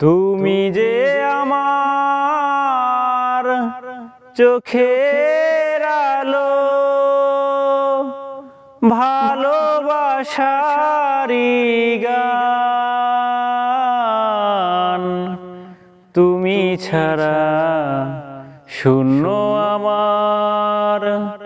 তুমি যে আমার চোখের আলো ভালোবাসারি গান তুমি ছাড়া শূন্য আমার।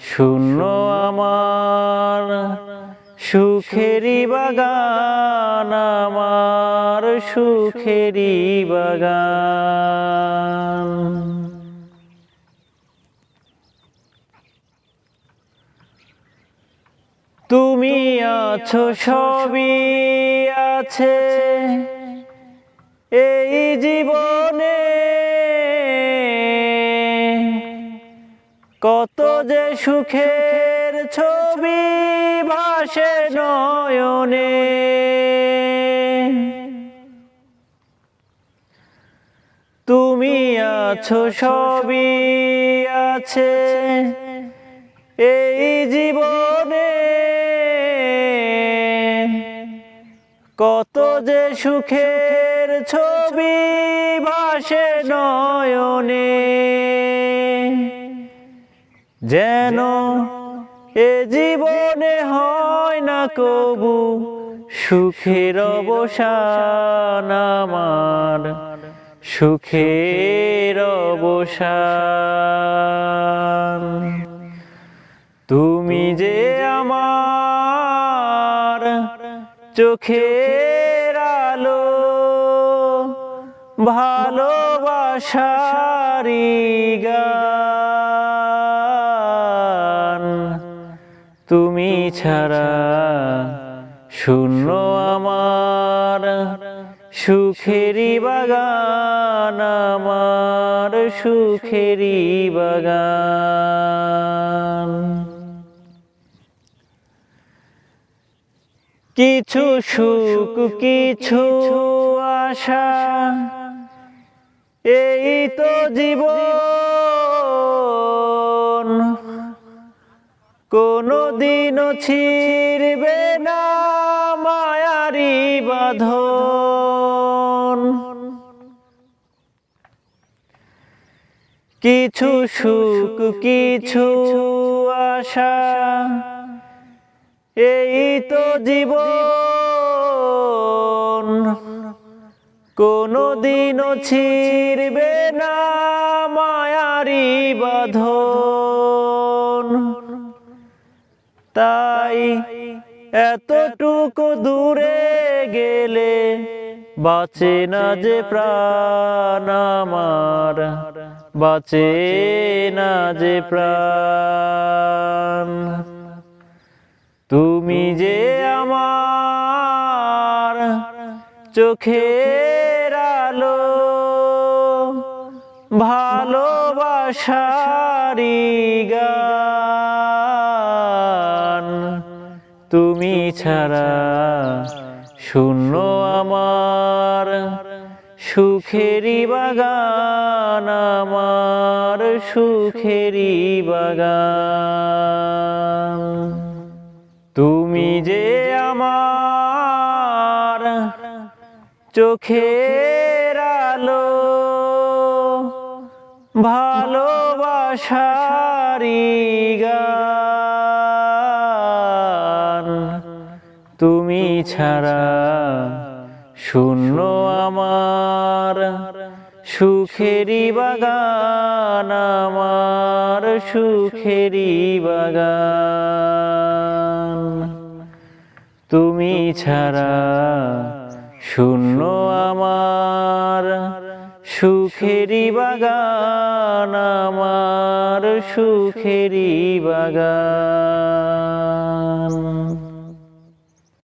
শূন্য আমার সুখেরি বাগান আমার সুখেরি বাগান। তুমি আছো সবই আছে এই জীবনে কত যে সুখের ছবি ভাসে নয়নে। তুমি আছো সবই আছে, এই জীবনে। কত যে সুখের ছবি ভাসে নয়নে। যেন এ জীবনে হয় না কবু সুখের অবসান আমার। সুখের অবসান। তুমি যে আমার চোখের আলো ভালোবাসারি গান তুমি ছাড়া শূন্য আমার সুখেরি বাগান আমার সুখেরি বাগান। কিছু সুখ কিছু আশা এই তো জীবন দিনও ছিড়বে না মায়ারি বাঁধন। কিছু সুখ, কিছু আশা, এই তো জীবন। কোনো দিনও ছিড়বে না মায়ারি বাঁধন। তাই এতটুকু দূরে গেলে বাঁচে না যে প্রাণ আমার, বাঁচে না যে প্রাণ। তুমি যে আমার চোখের আলো ভালোবাসারি গান তুমি ছাড়া শূন্য আমার সুখেরি বাগান আমার সুখেরি বাগান। তুমি যে আমার চোখের আলো ভালোবাসারি গান। ছাড়া শূন্য আমার সুখেরি বাগান আমার সুখেরি বাগান। তুমি ছাড়া শূন্য আমার সুখেরি বাগান আমার সুখেরি বাগান।